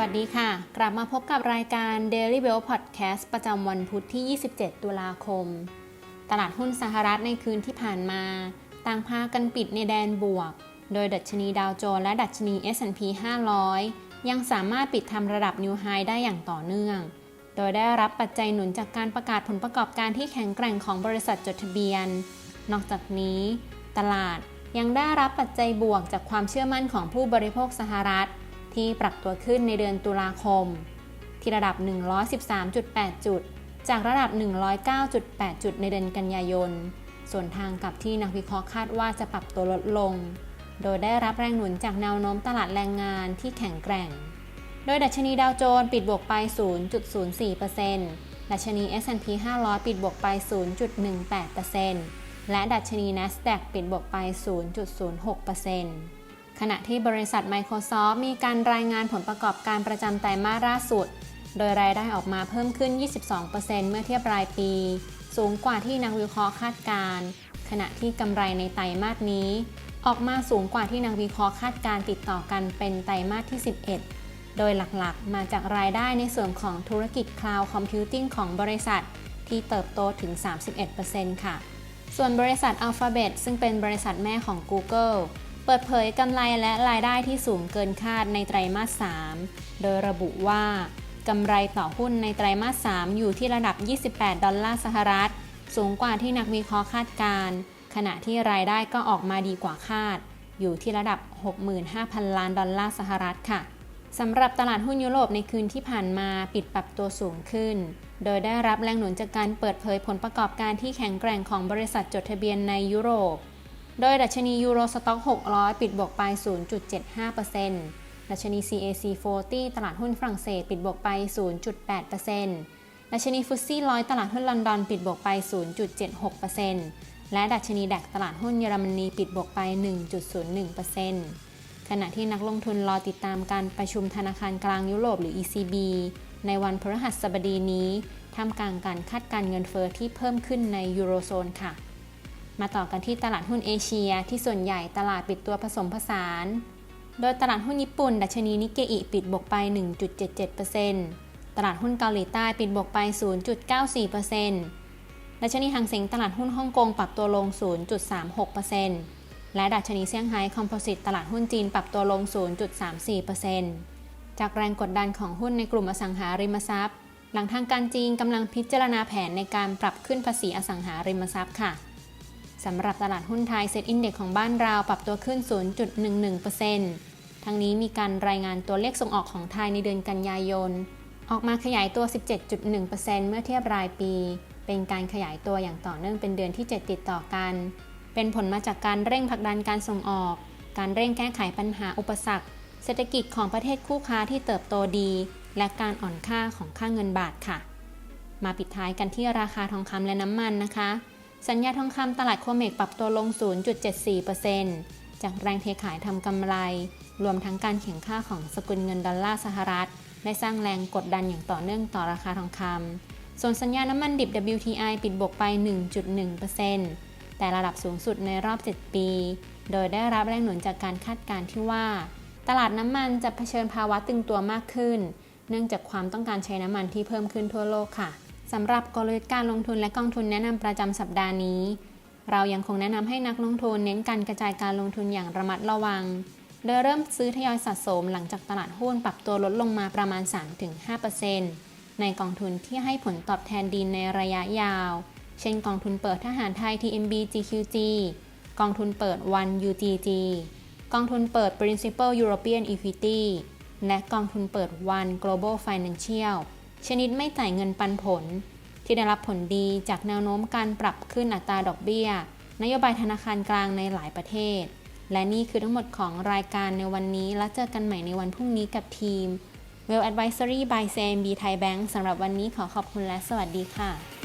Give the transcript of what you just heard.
วัสดีค่ะ กลับมาพบกับรายการ Daily Bell Podcast ประจำวันพุธที่ 27 ตุลาคม ตลาดหุ้นสหรัฐในคืนที่ผ่านมา ต่างพากันปิดในแดนบวก โดยดัชนีดาวโจนส์และดัชนี S&P 500 ยังสามารถปิดทำระดับนิวไฮได้อย่างต่อเนื่อง โดยได้รับปัจจัยหนุนจากการประกาศผลประกอบการที่แข็งแกร่งของบริษัทจดทะเบียน นอกจากนี้ ตลาดยังได้รับปัจจัยบวกจากความเชื่อมั่นของผู้บริโภคสหรัฐ ที่ปรับตัวขึ้นในเดือนตุลาคม ที่ระดับ 113.8 จุด จากระดับ 109.8 จุดในเดือนกันยายน ส่วนทางกับที่นักวิเคราะห์คาดว่าจะปรับตัวลดลง โดยได้รับแรงหนุนจากแนวโน้มตลาดแรงงานที่แข็งแกร่ง โดยดัชนีดาวโจนส์ปิดบวกไป 0.04%ดัชนี S&P 500 ปิดบวกไป 0.18%และดัชนี NASDAQ ปิดบวกไป 0.06% ขณะที่บริษัท Microsoft มีการรายงานผลประกอบการประจำไตรมาสล่าสุด โดยรายได้ออกมาเพิ่มขึ้น 22%เมื่อเทียบรายปี สูงกว่าที่นักวิเคราะห์คาดการณ์ขณะที่กำไรในไตรมาสนี้ ออกมาสูงกว่าที่นักวิเคราะห์คาดการณ์ติดต่อกันเป็นไตรมาสที่ 11 โดยหลักๆ มาจากรายได้ในส่วนของธุรกิจ Cloud Computing ของบริษัท ที่เติบโตถึง 31%ค่ะ ส่วนบริษัท Alphabet ซึ่งเป็นบริษัทแม่ของ Google ปิดเผยกำไรและรายได้ที่สูงเกินคาดในไตรมาส 3 โดยระบุว่ากำไรต่อหุ้นในไตรมาส 3 อยู่ที่ระดับ 28 ดอลลาร์สหรัฐ สูงกว่าที่นักวิเคราะห์คาดการณ์ขณะที่รายได้ก็ออกมาดีกว่าคาด อยู่ที่ระดับ 65,000 ล้านดอลลาร์สหรัฐค่ะสำหรับตลาดหุ้นยุโรปในคืนที่ผ่านมาปิดปรับตัวสูงขึ้น โดยได้รับแรงหนุนจากการเปิดเผยผลประกอบการที่แข็งแกร่งของบริษัทจดทะเบียนในยุโรป โดยดัชนียูโรสต็อก 600 ปิดบวกไป 0.75%ดัชนี CAC 40 ตลาดหุ้นฝรั่งเศส ปิดบวกไป 0.8%ดัชนีฟุตซี่ร้อยตลาดหุ้นลอนดอนปิดบวกไป 0.76%และดัชนีแดกตลาดหุ้นเยอรมนีปิดบวกไป 1.01%ขณะที่นักลงทุนรอติดตามการประชุมธนาคารกลางยุโรปหรือ ECB ในวันพฤหัสบดีนี้ท่ามกลางการคาดการเงินเฟอ้อที่เพิ่มขึ้นในยูโรโซนค่ะ มาต่อกันที่ตลาดหุ้นเอเชีย ที่ส่วนใหญ่ตลาดปิดตัวผสมผสาน โดยตลาดหุ้นญี่ปุ่น ดัชนีนิกเกอิปิดบวกไป 1.77%ตลาดหุ้นเกาหลีใต้ปิดบวกไป 0.94%ดัชนีหังเส็งตลาดหุ้นฮ่องกงปรับตัวลง 0.36%และดัชนีเซี่ยงไฮ้คอมโพสิตตลาดหุ้นจีนปรับตัวลง 0.34%จากแรงกดดันของหุ้นในกลุ่มอสังหาริมทรัพย์ หลังทางการจีนกำลังพิจารณาแผนในการปรับขึ้นภาษีอสังหาริมทรัพย์ค่ะ สำหรับตลาดหุ้นไทยเซ็ตอินเด็กของบ้านเราปรับตัวขึ้น 0.11%ทั้งนี้มีการรายงานตัวเลขส่งออกของไทยในเดือนกันยายน ออกมาขยายตัว 17.1%เมื่อเทียบรายปี เป็นการขยายตัวอย่างต่อเนื่องเป็นเดือนที่ 7 ติดต่อกัน เป็นผลมาจากการเร่งผลักดันการส่งออก การเร่งแก้ไขปัญหาอุปสรรค เศรษฐกิจของประเทศคู่ค้าที่เติบโตดี และการอ่อนค่าของค่าเงินบาทค่ะ มาปิดท้ายกันที่ราคาทองคำและน้ำมันนะคะ สัญญาทองคำตลาดโคเมกปรับตัวลง 0.74%จากแรงเทขายทำกำไร รวมทั้งการแข่งค่าของสกุลเงินดอลลาร์สหรัฐ ได้สร้างแรงกดดันอย่างต่อเนื่องต่อราคาทองคำส่วนสัญญาน้ำมันดิบ WTI ปิดบวกไป 1.1%แต่ระดับสูงสุดในรอบ 7 ปี โดยได้รับแรงหนุนจากการคาดการณ์ที่ว่า ตลาดน้ำมันจะเผชิญภาวะตึงตัวมากขึ้น เนื่องจากความต้องการใช้น้ำมันที่เพิ่มขึ้นทั่วโลกค่ะ สำหรับกลยุทธ์การลงทุนและกองทุนแนะนำประจำสัปดาห์นี้ เรายังคงแนะนำให้นักลงทุนเน้นการกระจายการลงทุนอย่างระมัดระวัง โดยเริ่มซื้อทยอยสะสมหลังจากตลาดหุ้นปรับตัวลดลงมาประมาณ 3-5%ในกองทุนที่ให้ผลตอบแทนดีในระยะยาว เช่นกองทุนเปิดทหารไทย TMB GQG กองทุนเปิด One UGG กองทุนเปิด Principal European Equity และกองทุนเปิด One Global Financial ชนิดไม่จ่ายเงินปันผล ที่ได้รับผลดีจากแนวโน้มการปรับขึ้นอัตราดอกเบี้ย นโยบายธนาคารกลางในหลายประเทศ และนี่คือทั้งหมดของรายการในวันนี้ แล้วเจอกันใหม่ในวันพรุ่งนี้กับทีม Well Advisory by CMB Thai Bank สำหรับวันนี้ขอขอบคุณและสวัสดีค่ะ